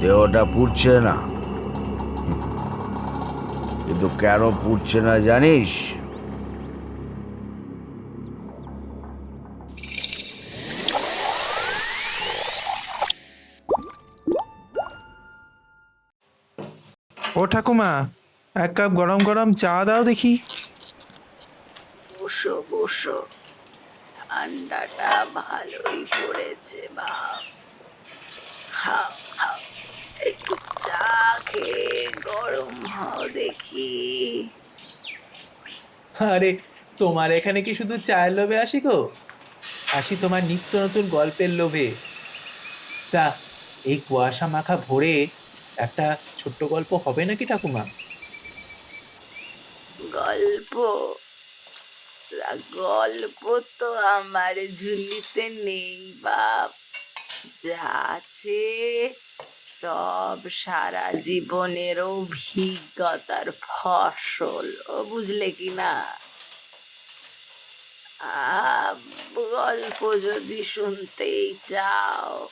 দেহটা পুড়ছে না। কিন্তু কেন পুড়ছে না জানিস? ও ঠাকুমা এক কাপ গরম গরম চা দাও দেখি। বসো বসো। ঠান্ডাটা ভালোই পড়েছে বাপ। খাও খাও। একটু চা খেয়ে গরম হও দেখি। আরে তোমার এখানে কি শুধু চায়ের লোভে আসি গো? আসি তোমার নিত্য নতুন গল্পের লোভে। তা এই কুয়াশা মাখা ভোরে একটা ছোট্ট গল্প হবে নাকি ঠাকুমা? গল্প? গল্প তো আমার ঝুলিতে নেই বাপ। যা আছে সব সারা জীবনের অভিজ্ঞতার ফসল। ও বুঝলে কি না গল্প যদি শুনতেই চাও,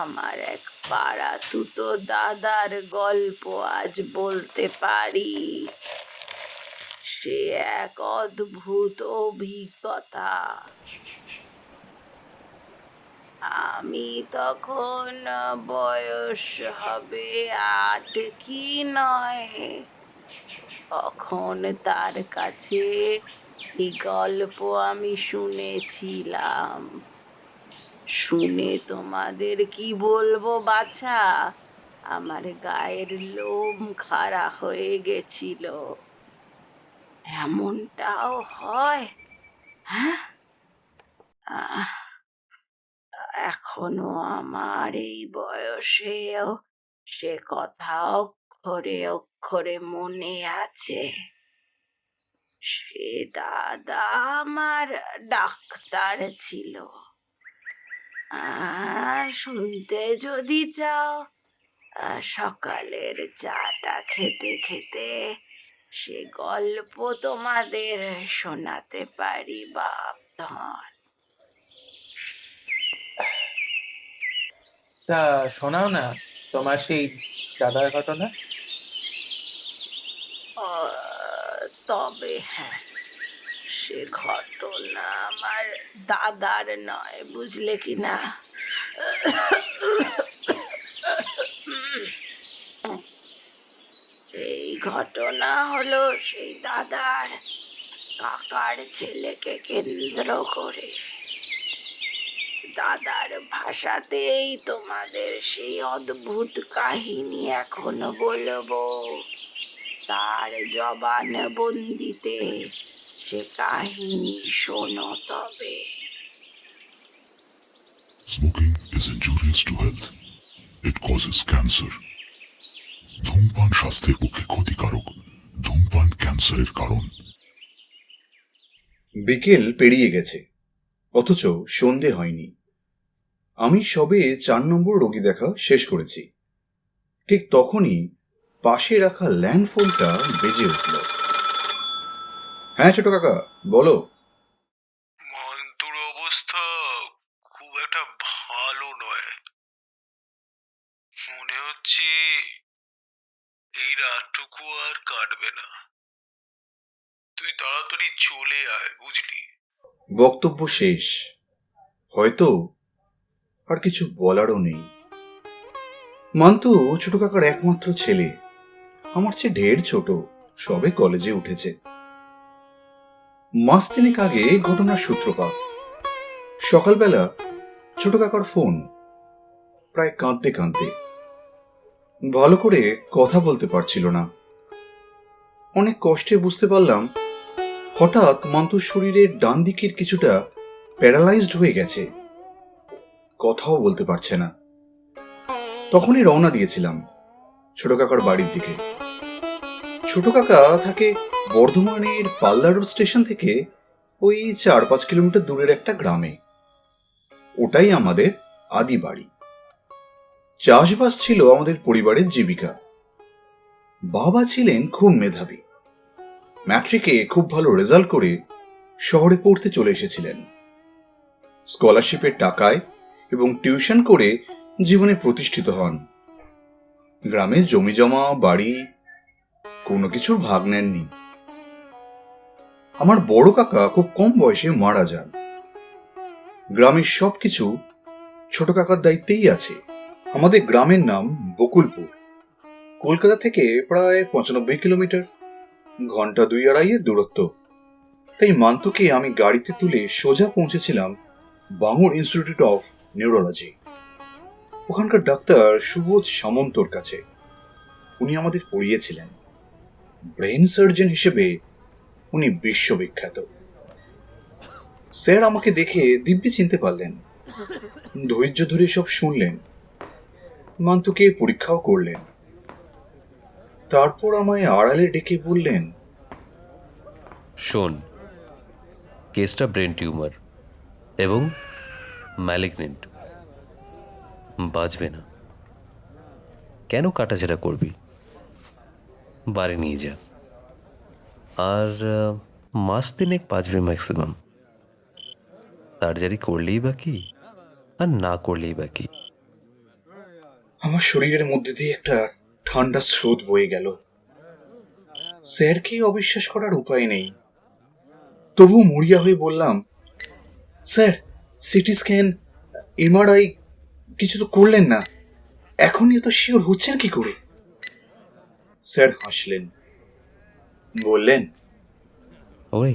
আমার এক পাড়া তুতো দাদার গল্প আজ বলতে পারি। সে এক অদ্ভুত অভিজ্ঞতা। আমি তখন বয়স হবে আট কি নয়। তখন তার কাছে এই গল্প আমি শুনেছিলাম। শুনে তোমাদের কি বলব বাছা? আমার গায়ের লোম খাড়া হয়ে গেছিল। এমনটাও হয় হ্যাঁ? এখনও আমার এই বয়সেও সে কথা অক্ষরে অক্ষরে মনে আছে। সে দাদা আমার ডাক্তার ছিল। শুনতে যদি চাও সকালের চাটা খেতে খেতে সে গল্প তোমাদের শোনাতে পারি বাপ ধন তা শোনাও না তোমার সেই দাদার ঘটনা? তবে হ্যাঁ সে ঘটনা আমার দাদার নয়, বুঝলে কি না? এই ঘটনা হলো সেই দাদার কাকার ছেলেকে কেন্দ্র করে। দাদার ভাষাতেই তোমাদের সেই অদ্ভুত কাহিনী এখনও বলব। তার জবান বন্দিতে সে কাহিনী শোনো তবে। Smoking is injurious to health. It causes cancer. ধূমপান স্বাস্থ্যের পক্ষে ক্ষতিকারক। ধূমপান ক্যান্সারের কারণ। বিকেল পেরিয়ে গেছে। অথচ সন্ধে হয়নি। আমি সবে চার নম্বর রোগী দেখা শেষ করেছি। ঠিক তখনই পাশে রাখা ল্যান্ডফোনটা বেজে উঠল। হ্যাঁ ছোট কাকা বলো। মন্তুর অবস্থা খুব একটা ভালো নয়। মনে হচ্ছে এই রাতটুকু আর কাটবে না। তুই তাড়াতাড়ি চলে আয় বুঝলি? বক্তব্য শেষ। হয়তো আর কিছু বলারও নেই। মান্তু ছোট কাকার একমাত্র ছেলে। আমার চেয়ে ঢের ছোট, সবে কলেজে উঠেছে। মাস তিনেক আগে ঘটনার সূত্রপাত। সকালবেলা ছোট কাকার ফোন প্রায় কাঁদতে কাঁদতে। ভালো করে কথা বলতে পারছিল না। অনেক কষ্টে বুঝতে পারলাম, হঠাৎ মান্তুর শরীরের ডান দিকের কিছুটা প্যারালাইজড হয়ে গেছে। কথাও বলতে পারছে না। তখনই রওনা দিয়েছিলাম ছোট কাকার বাড়ির দিকে। ছোট কাকা থাকে বর্ধমানের পাল্লা রোড স্টেশন থেকে ওই চার পাঁচ কিলোমিটার দূরের একটা গ্রামে। ওটাই আমাদের আদি বাড়ি। চাষবাস ছিল আমাদের পরিবারের জীবিকা। বাবা ছিলেন খুব মেধাবী। ম্যাট্রিকে খুব ভালো রেজাল্ট করে শহরে পড়তে চলে এসেছিলেন। স্কলারশিপের টাকায় এবং টিউশন করে জীবনে প্রতিষ্ঠিত হন। গ্রামে জমি জমা, বাড়ি, কোনো কিছুর ভাগ নেননি। আমার বড় কাকা খুব কম বয়সে মারা যান। গ্রামের সবকিছু ছোট কাকার দায়িত্বেই আছে। আমাদের গ্রামের নাম বকুলপুর। কলকাতা থেকে প্রায় পঁচানব্বই কিলোমিটার। ঘণ্টা দুই আড়াইয়ের দূরত্ব। তাই মান্তুকে আমি গাড়িতে তুলে সোজা পৌঁছেছিলাম বাঙুর ইনস্টিটিউট অফ নিউরোলজি ওখানকার ডাক্তার সুবোধ সামন্তর কাছে। উনি আমাদের পড়িয়েছিলেন। ব্রেন সার্জন হিসেবে উনি বিশ্ববিখ্যাত। স্যার আমাকে দেখে দিব্যি চিনতে পারলেন। ধৈর্য ধরে সব শুনলেন। মান্তুকে পরীক্ষাও করলেন। তারপর আমায় আড়ালে ডেকে বললেন, শোন, কেসটা ব্রেন টিউমার এবং ম্যালিগনেন্ট বাঁচবে না। কেন কাটাছেড়া করবি? বাড়ি নিয়ে যা। আর মাস তিনেক বাঁচবে ম্যাক্সিমাম। সার্জারি করলেই বাকি আর না করলেই বাকি আমার শরীরের মধ্যে দিয়ে একটা ঠান্ডা স্রোত বয়ে গেল। স্যারকে অবিশ্বাস করার উপায় নেই। তবু মরিয়া হয়ে বললাম, স্যার সিটি স্ক্যান, এমআরআই, কিছু তো করলেন না। এখনই এত শিওর হচ্ছেন কি করে? স্যার হাসলেন। বললেন, ওরে,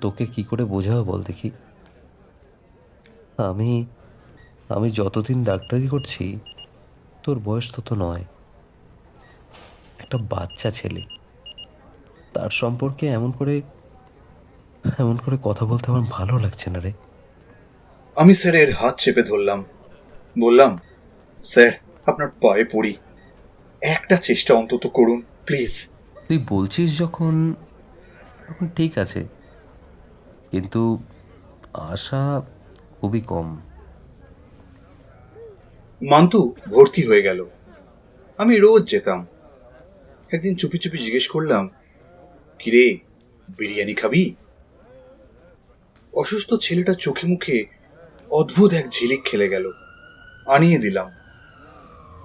তোকে কি করে বোঝাবো বল দেখি। আমি আমি যতদিন ডাক্তারি করছি, তোর বয়স তত নয়। একটা বাচ্চা ছেলে। তার সম্পর্কে এমন করে এমন করে কথা বলতে আমার ভালো লাগছে না রে। আমি স্যারের হাত চেপে ধরলাম। বললাম স্যার আপনার পায়ে পড়ি। একটা চেষ্টা অন্তত করুন প্লিজ। তুই বলছিস যখন তখন ঠিক আছে। কিন্তু আশা খুবই কম। মান্তু ভর্তি হয়ে গেল। আমি রোজ যেতাম। একদিন চুপি চুপি জিজ্ঞেস করলাম কিরে বিরিয়ানি খাবি? অসুস্থ ছেলেটা চোখে মুখে অদ্ভুত এক ঝিলিক খেলে গেল। আনিয়ে দিলাম।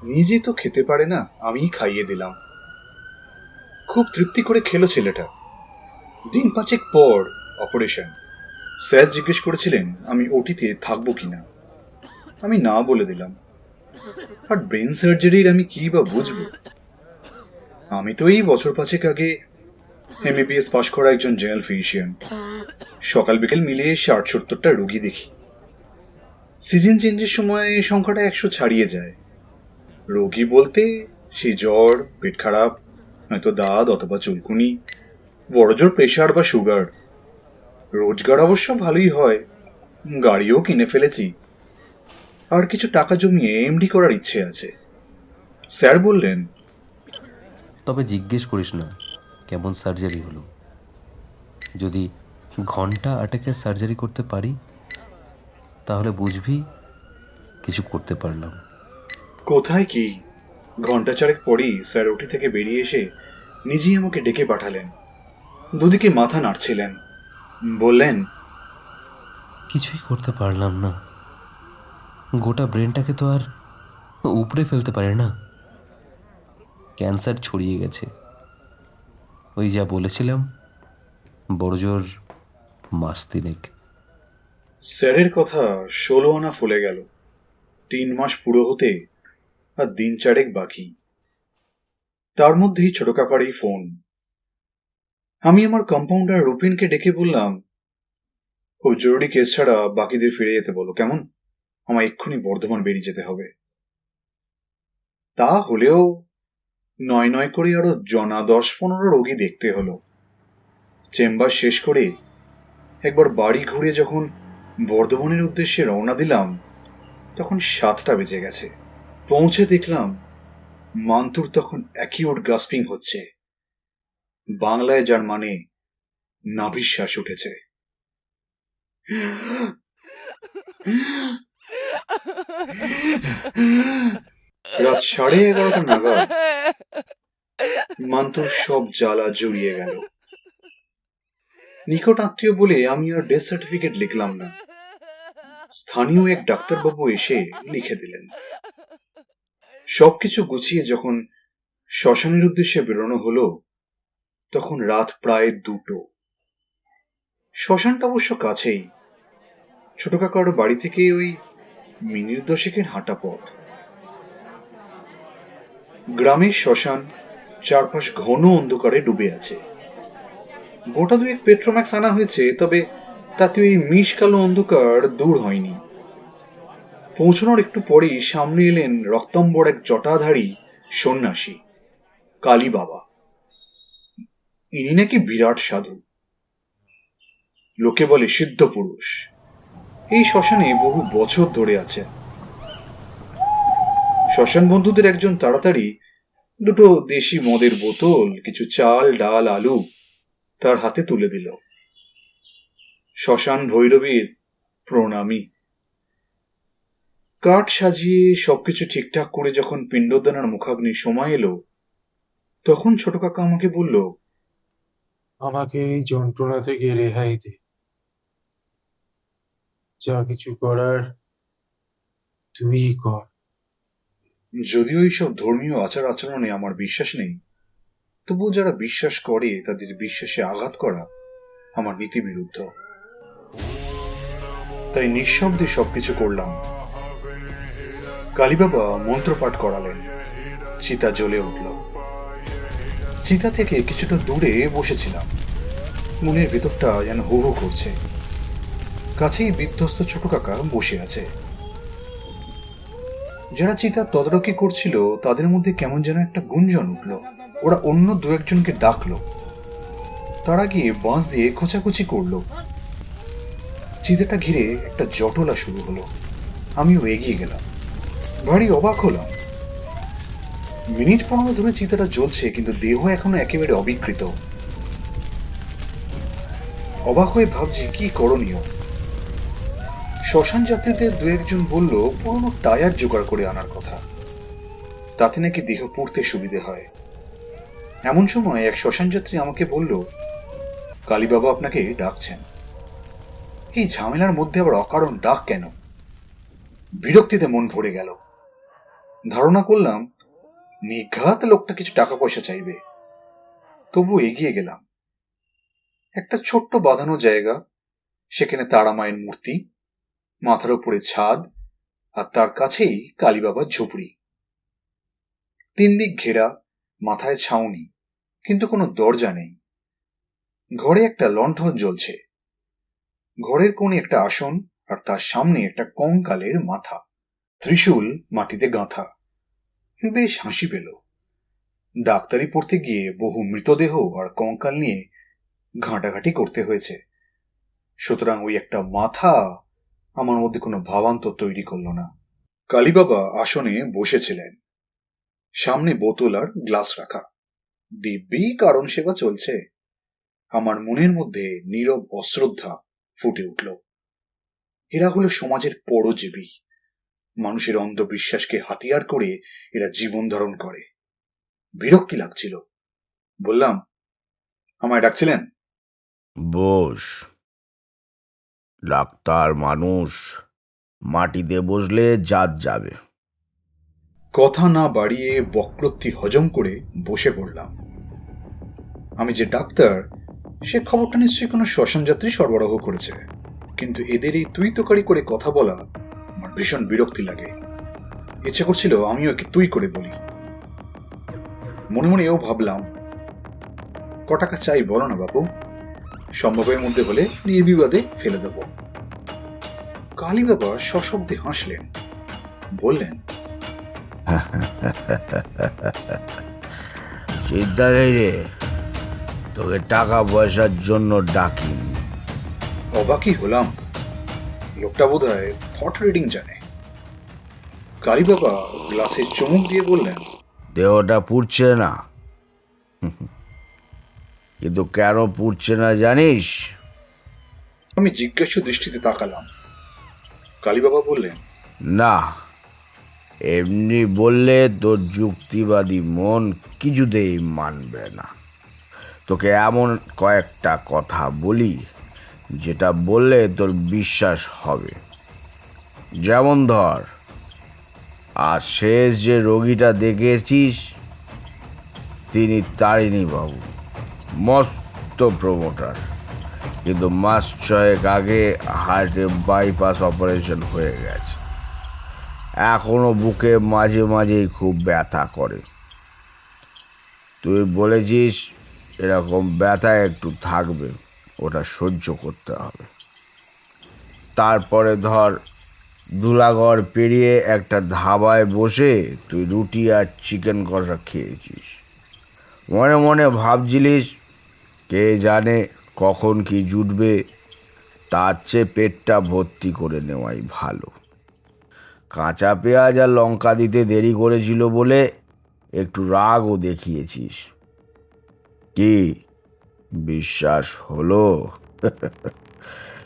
নিজে তো খেতে পারে না, আমিই খাইয়ে দিলাম। খুব তৃপ্তি করে খেলো ছেলেটা। দিন পাঁচেক পর অপারেশন। স্যার জিজ্ঞেস করেছিলেন, আমি ওটিতে থাকব কিনা। আমি না বলে দিলাম। আর ব্রেন সার্জারির আমি কি বা বুঝব? আমি তো এই বছর পাঁচেক আগে এমবিবিএস পাশ করা একজন জেনারেল ফিজিশিয়ান। সকাল বিকেল মিলিয়ে ষাট সত্তরটা রুগী দেখি। সিজন চেঞ্জের সময় সংখ্যাটা একশো ছাড়িয়ে যায়। রোগী বলতে সে জ্বর, পেট খারাপ হয়তো দাঁত অথবা চুলকুনি, বড় জোর প্রেশার বা সুগার। রোজগার অবশ্য ভালোই হয়, গাড়িও কিনে ফেলেছি। আর কিছু টাকা জমিয়ে এমডি করার ইচ্ছে আছে। স্যার বললেন, তবে জিজ্ঞেস করিস না, কেমন সার্জারি হলো? যদি ঘণ্টা আটেকের সার্জারি করতে পারি তাহলে বুঝবি কিছু করতে পারলাম। কোথায় কি? ঘণ্টা চারেক পরই স্যার ওটি থেকে বেরিয়ে এসে নিজেই আমাকে ডেকে পাঠালেন। দুদিকে মাথা নাড়ছিলেন। বললেন কিছুই করতে পারলাম না। গোটা ব্রেনটাকে তো আর উপড়ে ফেলতে পারে না। ক্যান্সার ছড়িয়ে গেছে। ওই যা বলেছিলাম বড়জোর মাস তিনেক। স্যারের কথা ষোলো আনা ফুলে গেল। তিন মাস পুরো হতে আর দিন চারেক বাকি। তার মধ্যেই ছোট কাকার এই ফোন। আমি আমার কম্পাউন্ডার রুপিনকে ডেকে বললাম খুব জরুরি কেস ছাড়া বাকিদের ফিরে যেতে বলো, কেমন? আমার এক্ষুনি বর্ধমান বেরিয়ে যেতে হবে। তা হলেও নয় নয় করে আরও জনা দশ পনেরো রোগী দেখতে হলো। চেম্বার শেষ করে একবার বাড়ি ঘুরে যখন বর্ধমানের উদ্দেশ্যে রওনা দিলাম, তখন সাতটা বেজে গেছে। পৌঁছে দেখলাম মান্তুর তখন অ্যাকিউট গাস্পিং হচ্ছে। বাংলায় যার মানে নাভিশ্বাস উঠেছে। রাত সাড়ে এগারোটা নাগাদ মান্তুর সব জ্বালা জড়িয়ে গেল। নিকট আত্মীয় বলে আমি আর ডেথ সার্টিফিকেট লিখলাম না। স্থানীয় এক ডাক্তারবাবু এসে লিখে দিলেন। সবকিছু গুছিয়ে যখন শ্মশানের উদ্দেশ্যে বেরোনো হলো, তখন রাত প্রায় দুটো। শ্মশানটা অবশ্য কাছেই। ছোট কাকার বাড়ি থেকে ওই মিনিট দশেকের হাঁটা পথ। গ্রামের শ্মশান চারপাশ ঘন অন্ধকারে ডুবে আছে। গোটা দুয়েক পেট্রোম্যাক্স আনা হয়েছে, তবে তাতে ওই মিশ কালো অন্ধকার দূর হয়নি। পৌঁছানোর একটু পরেই সামনে এলেন রক্তাম্বর এক জটাধারী সন্ন্যাসী, কালী বাবা। ইনি নাকি বিরাট সাধু। লোকে বলে সিদ্ধ পুরুষ। এই শ্মশানে বহু বছর ধরে আছে শ্মশান বন্ধুদের একজন তাড়াতাড়ি দুটো দেশি মদের বোতল, কিছু চাল, ডাল, আলু তার হাতে তুলে দিল। শ্মশান ভৈরবীর প্রণামী। কাঠ সাজিয়ে সবকিছু ঠিকঠাক করে যখন পিণ্ডদানার মুখাগ্নি সময় এলো তখন ছোট কাকা আমাকে বলল আমাকে এই যন্ত্রণা থেকে রেহাই দে। যা কিছু করার তুই কর। যদিও এইসব ধর্মীয় আচার আচরণে আমার বিশ্বাস নেই তবুও যারা বিশ্বাস করে, তাদের বিশ্বাসে আঘাত করা আমার নীতি বিরুদ্ধ তাই নিঃশব্দে সবকিছু করলাম। কালীবাবা মন্ত্রপাঠ করালেন। চিতা জ্বলে উঠল। চিতা থেকে কিছুটা দূরে বসেছিলাম। মনের ভেতরটা যেন হু হু করছে। কাছেই বিধ্বস্ত ছোট কাকা বসে আছে। যারা চিতার তদারকি করছিল, তাদের মধ্যে কেমন যেন একটা গুঞ্জন উঠল। ওরা অন্য দু একজনকে ডাকলো। তারা গিয়ে বাঁশ দিয়ে খোঁচাখুচি করল। চিতাটা ঘিরে একটা জটলা শুরু হলো। আমিও এগিয়ে গেলাম। ভারী অবাক হলাম। মিনিট পনেরো ধরে চিতাটা জ্বলছে, কিন্তু দেহ এখনও একেবারে অবিকৃত। অবাক হয়ে ভাবছি, কি করণীয়? শ্মশান যাত্রীদের দু একজন বলল, পুরনো টায়ার জোগাড় করে আনার কথা। তাতে নাকি দেহ পড়তে সুবিধে হয়। এমন সময় এক শ্মশান যাত্রী আমাকে বলল, কালীবাবা আপনাকে ডাকছেন। এই ঝামেলার মধ্যে আবার অকারণ ডাক কেন? বিরক্তিতে মন ভরে গেল। ধারণা করলাম, নিঘাত লোকটা কিছু টাকা পয়সা চাইবে। তবু এগিয়ে গেলাম। একটা ছোট্ট বাঁধানো জায়গা, সেখানে তারা মায়ের মূর্তি মাথার উপরে ছাদ, আর তার কাছেই কালীবাবার ঝুপড়ি। তিন দিক ঘেরা, মাথায় ছাউনি, কিন্তু কোনো দরজা নেই। ঘরে একটা লণ্ঠন জ্বলছে। ঘরের কোণে একটা আসন, আর তার সামনে একটা কঙ্কালের মাথা। ত্রিশূল মাটিতে গাঁথা। বেশ হাসি পেল। ডাক্তারি পড়তে গিয়ে বহু মৃতদেহ আর কঙ্কাল নিয়ে ঘাঁটাঘাঁটি করতে হয়েছে। সুতরাং ওই একটা মাথা আমার মধ্যে কোনো ভাবান্তর তৈরি করল না। কালীবাবা আসনে বসেছিলেন। সামনে বোতল আর গ্লাস রাখা। দিব্যি কারণ সেবা চলছে। আমার মনের মধ্যে নীরব অশ্রদ্ধা ফুটে উঠল। এরা হলো সমাজের পরজীবী। মানুষের অন্ধবিশ্বাসকে হাতিয়ার করে এরা জীবন ধারণ করে। বিরক্তি লাগছিল। বললাম, আমায় ডাকছিলেন? বস। ডাক্তার, মানুষ, মাটিতে বসলে জাত যাবে। কথা না বাড়িয়ে বক্রোক্তি হজম করে বসে পড়লাম। আমি যে ডাক্তার, সে খবরটা নিশ্চয়ই কোনো শ্মশান যাত্রী সরবরাহ করেছে। কিন্তু এদের এই তুই করে কথা বলা আমার ভীষণ বিরক্তি লাগে। ইচ্ছে করছিল আমিও একে তুই করে বলি। মনে মনে এও ভাবলাম, ক টাকা চাই বলো না বাবু সম্ভবের মধ্যে হলে নির্বিবাদে ফেলে দেব। কালী বাবা সশব্দে হাসলেন। বললেন চিন্তা নেই রে তোকে টাকা পয়সার জন্য ডাকিনি। অবাকই হলাম। লোকটা বোধ হয় থট রিডিং জানে। কালী বাবা গ্লাসে চমক দিয়ে বললেন দেহটা পুড়ছে না। কিন্তু কেন পুড়ছে না জানিস? আমি জিজ্ঞাসু দৃষ্টিতে তাকালাম। কালী বাবা বললেন না এমনি বললে তোর যুক্তিবাদী মন কিছুতেই মানবে না। তোকে এমন কয়েকটা কথা বলি যেটা বললে তোর বিশ্বাস হবে। যেমন ধর আর শেষ যে রোগীটা দেখেছিস তিনি তারিণী বাবু মস্ত প্রমোটার কিন্তু মাস ছয়েক আগে হার্টে বাইপাস অপারেশন হয়ে গেছে। এখনও বুকে মাঝে মাঝেই খুব ব্যথা করে। তুই বলেছিস এরকম ব্যথা একটু থাকবে, ওটা সহ্য করতে হবে। তারপরে ধর ধুলাগড় পেরিয়ে একটা ধাবায় বসে তুই রুটি আর চিকেন কষা খেয়েছিস। মনে মনে ভাবছিলিস কে জানে কখন কি জুটবে, তার চেয়ে পেটটা ভর্তি করে নেওয়াই ভালো। কাঁচা পেঁয়াজ আর লঙ্কা দিতে দেরি করেছিল বলে একটু রাগও দেখিয়েছিস। কি বিশ্বাস হলো?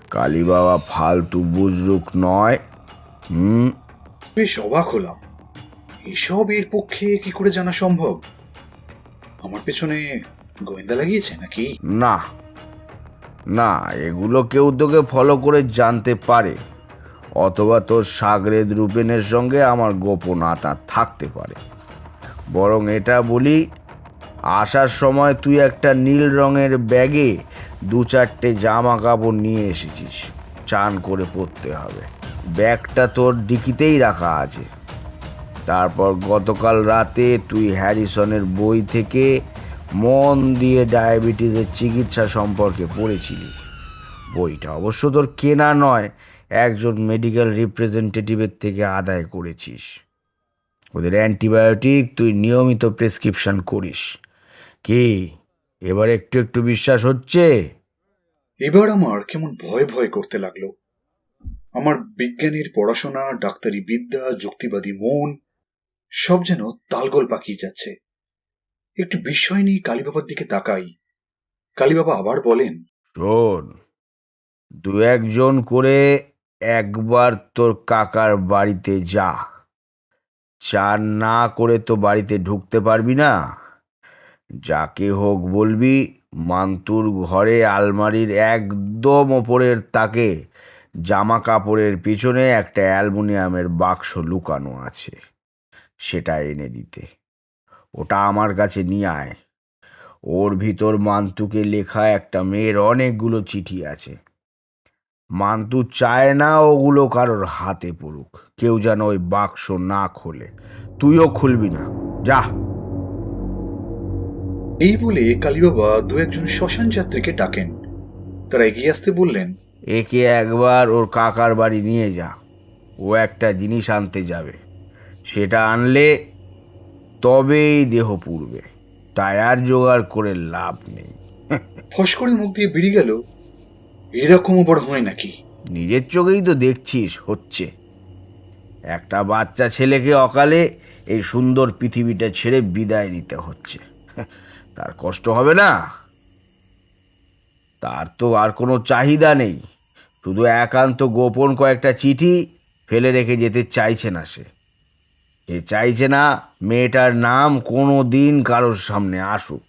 কালী বাবা ফালতু বুজরুক নয়, হুম? বেশ অবাক হলাম। এসব এর পক্ষে কি করে জানা সম্ভব? আমার পেছনে গোয়েন্দা লাগিয়েছে নাকি? না না, এগুলো কেউ তোকে ফলো করে জানতে পারে। অথবা তোর সাগরেদ রূপেনের সঙ্গে আমার গোপন আতা থাকতে পারে। বরং এটা বলি, আসার সময় তুই একটা নীল রঙের ব্যাগে দু চারটে জামা কাপড় নিয়ে এসেছিস। চান করে পরতে হবে। ব্যাগটা তোর ডিকিতেই রাখা আছে। তারপর গতকাল রাতে তুই হ্যারিসনের বই থেকে মন দিয়ে ডায়াবেটিসের চিকিৎসা সম্পর্কে পড়েছিলি। বইটা অবশ্য তোর কেনা নয়, একজন মেডিকেল রিপ্রেজেন্টেটিভের থেকে আদায় করেছিস। ওদের অ্যান্টিবায়োটিক তুই নিয়মিত প্রেসক্রিপশন করিস। কি, এবার একটু একটু বিশ্বাস হচ্ছে? এবার আমার কেমন ভয় ভয় করতে লাগল। আমার বিজ্ঞানের পড়াশোনা, ডাক্তারি বিদ্যা, যুক্তিবাদী মন, সব যেন তালগোল পাকিয়ে যাচ্ছে। একটু বিস্ময় নিয়ে কালীবাবার দিকে তাকাই। কালীবাবা আবার বলেন, শোন, দু একজন করে একবার তোর কাকার বাড়িতে যা। চান না করে তো বাড়িতে ঢুকতে পারবি না। যাকে হোক বলবি, মান্তুর ঘরে আলমারির একদম ওপরের তাকে জামা কাপড়ের পিছনে একটা অ্যালুমিনিয়ামের বাক্স লুকানো আছে, সেটা এনে দিতে। ওটা আমার কাছে নিয়ে আয়। ওর ভিতর মান্তুকে লেখা একটা মেয়ের অনেকগুলো চিঠি আছে। মান্তু চায় না ওগুলো কারোর হাতে পড়ুক। কেউ যেন ওই বাক্স না খোলে। তুইও খুলবি না। যা। এই বলে কালীবাবা দু একজন শ্মশান যাত্রীকে ডাকেন। তারা এগিয়ে আসতে বললেন একে একবার ওর কাকার বাড়ি নিয়ে যা। ও একটা জিনিস আনতে যাবে। সেটা আনলে তবেই দেহ পুড়বে। টায়ার জোগাড় করে লাভ নেই। ফস করে মুখ দিয়ে বেরিয়ে গেল এরকম আবার হয় নাকি? নিজের চোখেই তো দেখছিস হচ্ছে। একটা বাচ্চা ছেলেকে অকালে এই সুন্দর পৃথিবীটা ছেড়ে বিদায় নিতে হচ্ছে। তার কষ্ট হবে না? তার তো আর কোনো চাহিদা নেই। শুধু একান্ত গোপন কয়েকটা চিঠি ফেলে রেখে যেতে চাইছে না সে। সে চাইছে না মেয়েটার নাম কোনো দিন কারোর সামনে আসুক।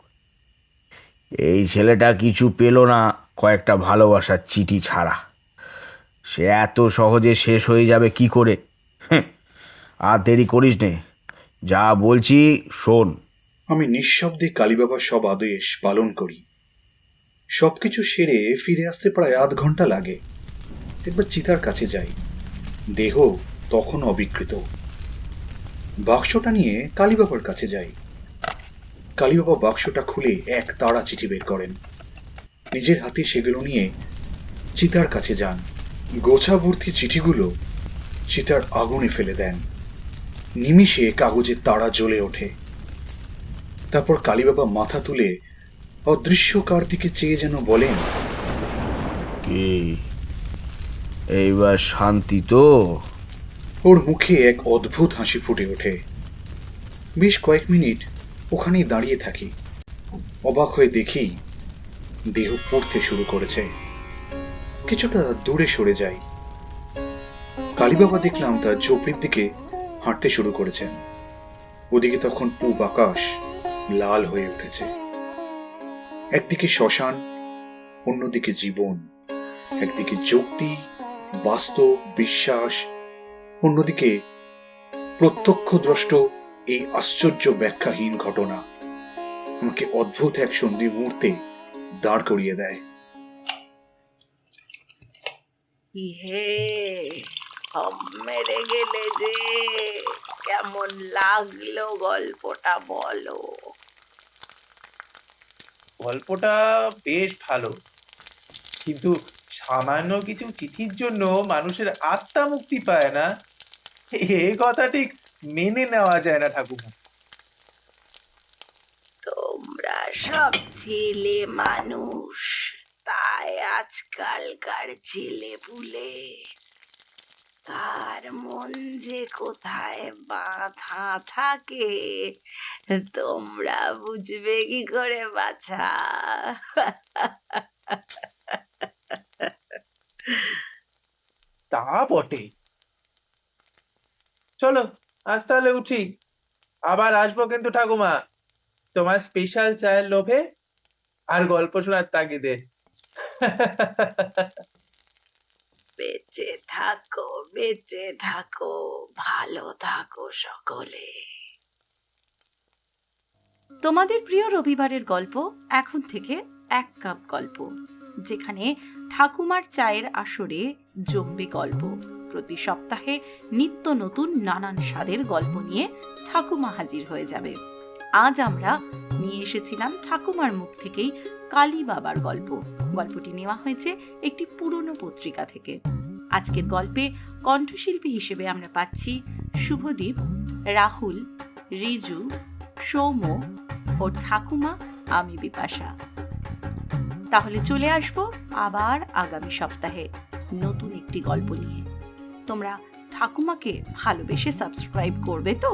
এই ছেলেটা কিছু পেল না কয়েকটা ভালোবাসার চিঠি ছাড়া। সে এত সহজে শেষ হয়ে যাবে কি করে? আর দেরি করিস নে। যা বলছি শোন। আমি নিঃশব্দে কালীবাবার সব আদেশ পালন করি। সবকিছু সেরে ফিরে আসতে প্রায় আধ ঘণ্টা লাগে। একবার চিতার কাছে যাই। দেহ তখন অবিকৃত। বাক্সটা নিয়ে কালীবাবার কাছে যাই। কালীবাবা বাক্সটা খুলে এক তাড়া চিঠি বের করেন। নিজের হাতে সেগুলো নিয়ে চিতার কাছে যান। গোছা ভর্তি চিঠিগুলো চিতার আগুনে ফেলে দেন। নিমিষে কাগজের তাড়া জ্বলে ওঠে। তারপর কালীবাবা মাথা তুলে অদৃশ্য কার দিকে চেয়ে যেন বলেন, কি? এইবার শান্তি তো? ওর মুখে এক অদ্ভুত হাসি ফুটে ওঠে। বেশ কয়েক মিনিট ওখানেই দাঁড়িয়ে থাকি। অবাক হয়ে দেখি দেহ পড়তে শুরু করেছে। কিছুটা দূরে সরে যাই। কালীবাবা দেখলাম তার ঝোপড়ির দিকে হাঁটতে শুরু করেছেন। ওদিকে তখন পূব আকাশ লাল হয়ে উঠেছে। একদিকে শ্মশান, অন্যদিকে জীবন। একদিকে যুক্তি, বাস্তব বিশ্বাস অন্যদিকে প্রত্যক্ষদ্রষ্ট এই আশ্চর্য ব্যাখ্যাহীন ঘটনা আমাকে অদ্ভুত এক সন্ধি মুহূর্তে দাঁড় করিয়ে দেয়। ইহে মেরে গেলে যে কেমন লাগল গল্পটা বলো। গল্পটা বেশ ভালো কিন্তু সামান্য কিছু চিঠির জন্য মানুষের আত্মা মুক্তি পায় না। এ কথা ঠিক মেনে নেওয়া যায় না ঠাকুমা তোমরা সব ছেলে মানুষ তাই আজকালকার ছেলে পুলে কার মন যে কোথায় বাঁধা থাকে তোমরা বুঝবে কি করে বাছা। তা বটে। চলো, আজ তাহলে উঠি। আবার আসব কিন্তু ঠাকুমা। তোমার স্পেশাল চায়ের লোভে আর গল্প শোনার তাগিদে। বেঁচে থাকো বেঁচে থাকো, ভালো থাকো সকলে। তোমাদের প্রিয় রবিবারের গল্প এখন থেকে এক কাপ গল্প, যেখানে ঠাকুমার চায়ের আসরে জমবে গল্প। প্রতি সপ্তাহে নিত্য নতুন নানান স্বাদের গল্প নিয়ে ঠাকুমা হাজির হয়ে যাবে। আজ আমরা নিয়ে এসেছিলাম ঠাকুমার মুখ থেকেই কালী বাবার গল্প। গল্পটি নেওয়া হয়েছে একটি পুরনো পত্রিকা থেকে। আজকের গল্পে কণ্ঠশিল্পী হিসেবে আমরা পাচ্ছি শুভদীপ, রাহুল, রিজু, সৌম্য ও ঠাকুমা আমি বিপাশা। তাহলে চলে আসব আবার আগামী সপ্তাহে নতুন একটি গল্প নিয়ে। তোমরা ঠাকুমাকে ভালোবেসে সাবস্ক্রাইব করবে তো?